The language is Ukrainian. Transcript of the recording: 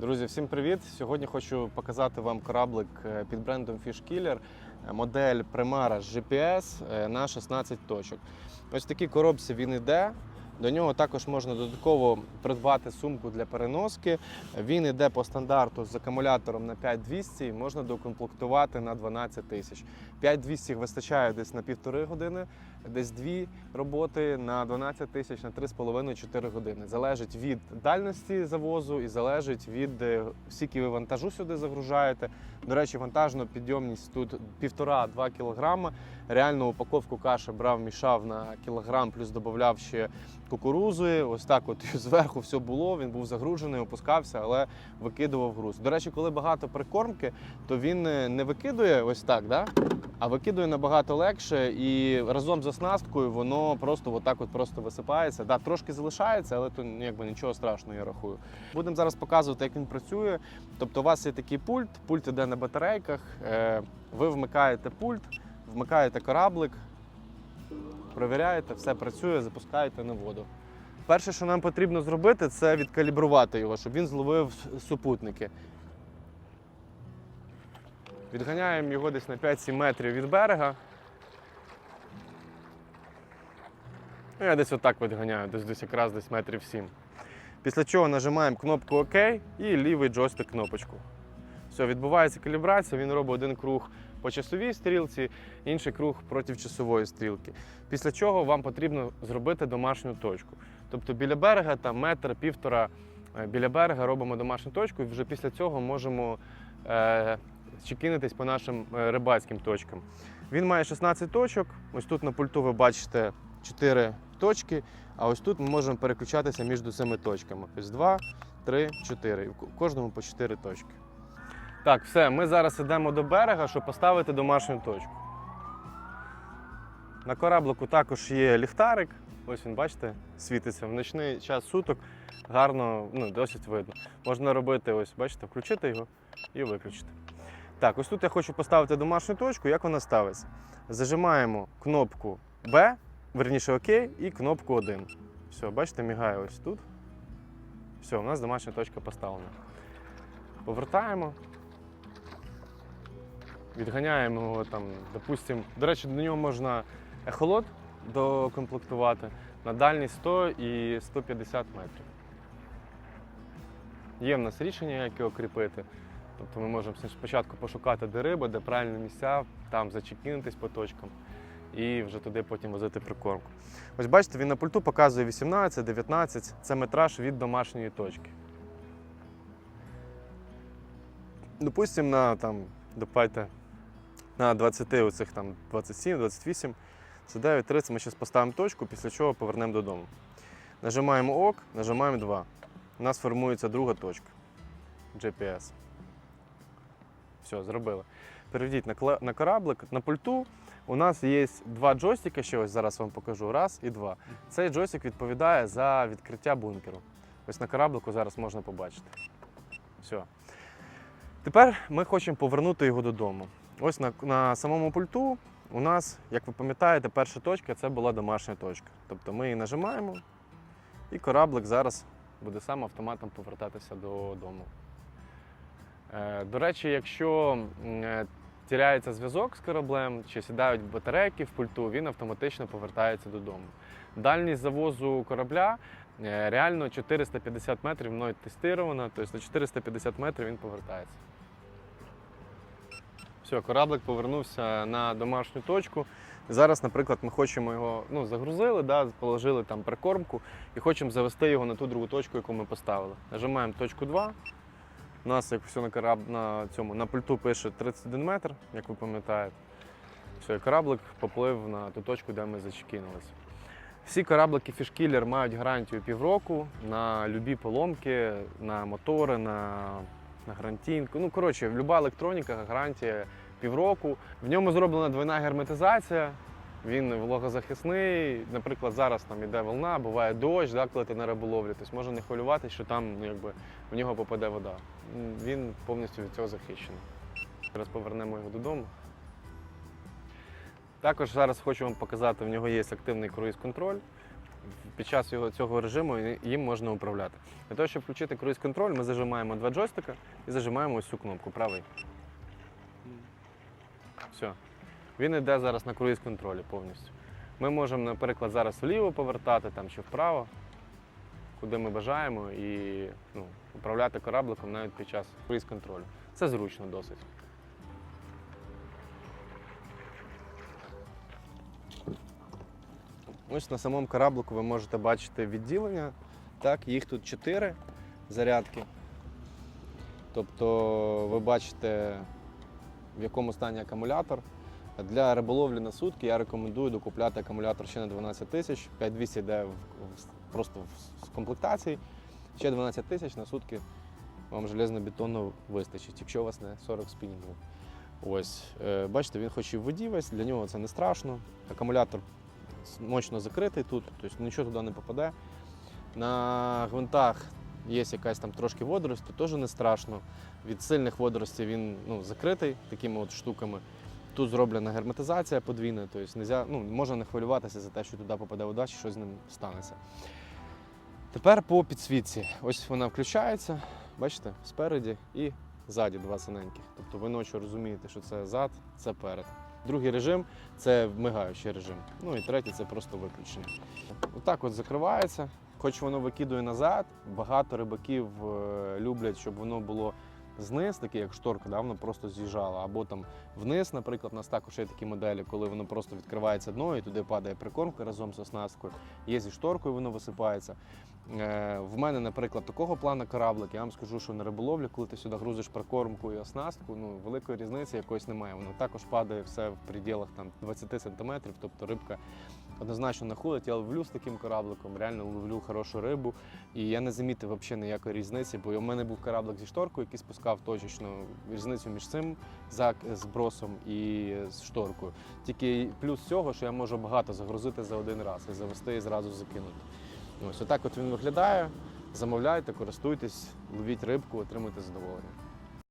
Друзі, всім привіт! Сьогодні хочу показати вам кораблик е, під брендом Fish Killer, е, модель Primera GPS е, на 16 точок. Ось такій коробці він іде. До нього також можна додатково придбати сумку для переноски. Він іде по стандарту з акумулятором на 5200 і можна докомплектувати на 12 тисяч. 5200 вистачає десь на півтори години, десь дві роботи на 12 тисяч на 3,5-4 години. Залежить від дальності завозу і залежить від е, скільки ви вантажу сюди загружаєте. До речі, вантажна підйомність тут 1,5-2 кг. Реально упаковку каші брав, мішав на кілограм, плюс додавав ще кукурузи. Ось так от зверху все було. Він був загружений, опускався, але викидував груз. До речі, коли багато прикормки, то він е, не викидує ось так, да? а викидує набагато легше і разом з оснасткою воно просто отак от просто висипається. Да, трошки залишається, але то ну, якби нічого страшного, я рахую. Будемо зараз показувати, як він працює. Тобто, у вас є такий пульт, пульт іде на батарейках. е, Ви вмикаєте пульт, вмикаєте кораблик, провіряєте, все працює, запускаєте на воду. Перше, що нам потрібно зробити, це відкалібрувати його, щоб він зловив супутники. Відганяємо його десь на 5-7 метрів від берега. Ну, я десь отак відганяю, десь, десь якраз десь метрів 7. Після чого нажимаємо кнопку ОК і лівий джойстик кнопочку. Все, відбувається калібрація, він робить один круг по часовій стрілці, інший круг проти часової стрілки. Після чого вам потрібно зробити домашню точку. Тобто біля берега, там метр, півтора е, біля берега робимо домашню точку, і вже після цього можемо е, чекінитись по нашим е, рибацьким точкам. Він має 16 точок. Ось тут на пульту ви бачите 4 точки, а ось тут ми можемо переключатися між цими точками. Ось 2, 3, 4. І в кожному по 4 точки. Так, все, ми зараз йдемо до берега, щоб поставити домашню точку. На кораблику також є ліхтарик. Ось він, бачите, світиться в ночний час суток. Гарно, ну, досить видно. Можна робити, ось, бачите, включити його і виключити. Так, ось тут я хочу поставити домашню точку. Як вона ставиться? Зажимаємо кнопку Б, верніше ОК, і кнопку 1. Все, бачите, мігає ось тут. Все, у нас домашня точка поставлена. Повертаємо. Відганяємо його там, допустимо. До речі, до нього можна ехолот докомплектувати на дальність 100 і 150 метрів. Є в нас рішення, як його кріпити. Тобто ми можемо спочатку пошукати, де риба, де правильні місця, там зачекінитись по точкам і вже туди потім возити прикормку. Ось бачите, він на пульту показує 18, 19, це метраж від домашньої точки. Допустимо, на там, давайте, на 20 оцих там 27, 28, це 9, 30, ми зараз поставимо точку, після чого повернемо додому. Нажимаємо ОК, нажимаємо 2. У нас формується друга точка GPS. Все, зробили. Перейдіть на, на кораблик. На пульту у нас є два джойстика, ще ось зараз вам покажу. Раз і два. Цей джойстик відповідає за відкриття бункеру. Ось на кораблику зараз можна побачити. Все. Тепер ми хочемо повернути його додому. Ось на, на самому пульту у нас, як ви пам'ятаєте, перша точка це була домашня точка. Тобто ми її нажимаємо, і кораблик зараз буде сам автоматом повертатися додому. Е, До речі, якщо м, тіряється зв'язок з кораблем чи сідають батарейки в пульту, він автоматично повертається додому. Дальність завозу корабля е, реально 450 метрів мною тестировано, тобто на 450 метрів він повертається. Все, кораблик повернувся на домашню точку. Зараз, наприклад, ми хочемо його ну, загрузили, да, положили там прикормку і хочемо завести його на ту другу точку, яку ми поставили. Нажимаємо точку 2. У нас, як все на кораб... на цьому на пульту пише 31 метр, як ви пам'ятаєте. Все, кораблик поплив на ту точку, де ми зачекінулися. Всі кораблики Fishkiller мають гарантію півроку на любі поломки, на мотори, на, на грантінку. Ну, коротше, люба електроніка, гарантія півроку. В ньому зроблена двойна герметизація. Він вологозахисний. Наприклад, зараз там іде волна, буває дощ, да, коли ти на риболовлі. Тобто можна не хвилюватися, що там ну, якби, в нього попаде вода. Він повністю від цього захищений. Зараз повернемо його додому. Також зараз хочу вам показати, в нього є активний круїз-контроль. під час його цього режиму їм можна управляти. Для того, щоб включити круїз контроль, ми зажимаємо два джойстика і зажимаємо ось цю кнопку правий. Все. Він йде зараз на круїз контролі повністю. Ми можемо, наприклад, зараз вліво повертати там, чи вправо, куди ми бажаємо, і управляти корабликом навіть під час круїз контролю. Це зручно досить. Ось на самому кораблику ви можете бачити відділення. Так, їх тут чотири зарядки. Тобто ви бачите, в якому стані акумулятор. Для риболовлі на сутки я рекомендую докупляти акумулятор ще на 12 тисяч. 5200 йде в, в- просто в, з комплектації. Ще 12 тисяч на сутки вам железно-бетонно вистачить, якщо у вас не 40 спінінгів. Ось, е, бачите, він хоч і в воді весь, для нього це не страшно. Акумулятор мощно закритий тут, тобто нічого туди не попаде. На гвинтах є якась там трошки водорость, то теж не страшно. Від сильних водоростей він ну, закритий такими от штуками. Тут зроблена герметизація подвійна, тобто нельзя, ну, можна не хвилюватися за те, що туди попаде вода, чи щось з ним станеться. Тепер по підсвітці. Ось вона включається, бачите, спереді і ззаді два синеньких. Тобто ви ночі розумієте, що це зад, це перед. Другий режим це мигаючий режим. Ну і третій це просто виключення. Отак от закривається. Хоч воно викидує назад, багато рибаків е, люблять, щоб воно було зниз, таке як шторка, да, воно просто з'їжджало. Або там вниз, наприклад, у нас також є такі моделі, коли воно просто відкривається дно і туди падає прикормка разом з оснасткою. Є зі шторкою, воно висипається. Е, В мене, наприклад, такого плану кораблик, я вам скажу, що на риболовлі, коли ти сюди грузиш прикормку і оснастку, ну великої різниці якоїсь немає. Воно також падає все в пределах там 20 сантиметрів, тобто рибка однозначно находить. Я ловлю з таким корабликом, реально ловлю хорошу рибу. І я не замітив взагалі ніякої різниці, бо у мене був кораблик зі шторкою, який спускав точечно різницю між цим збросом і шторкою. Тільки плюс цього, що я можу багато загрузити за один раз і завести і зразу закинути. Ось отак от він виглядає. Замовляйте, користуйтесь, ловіть рибку, отримуйте задоволення.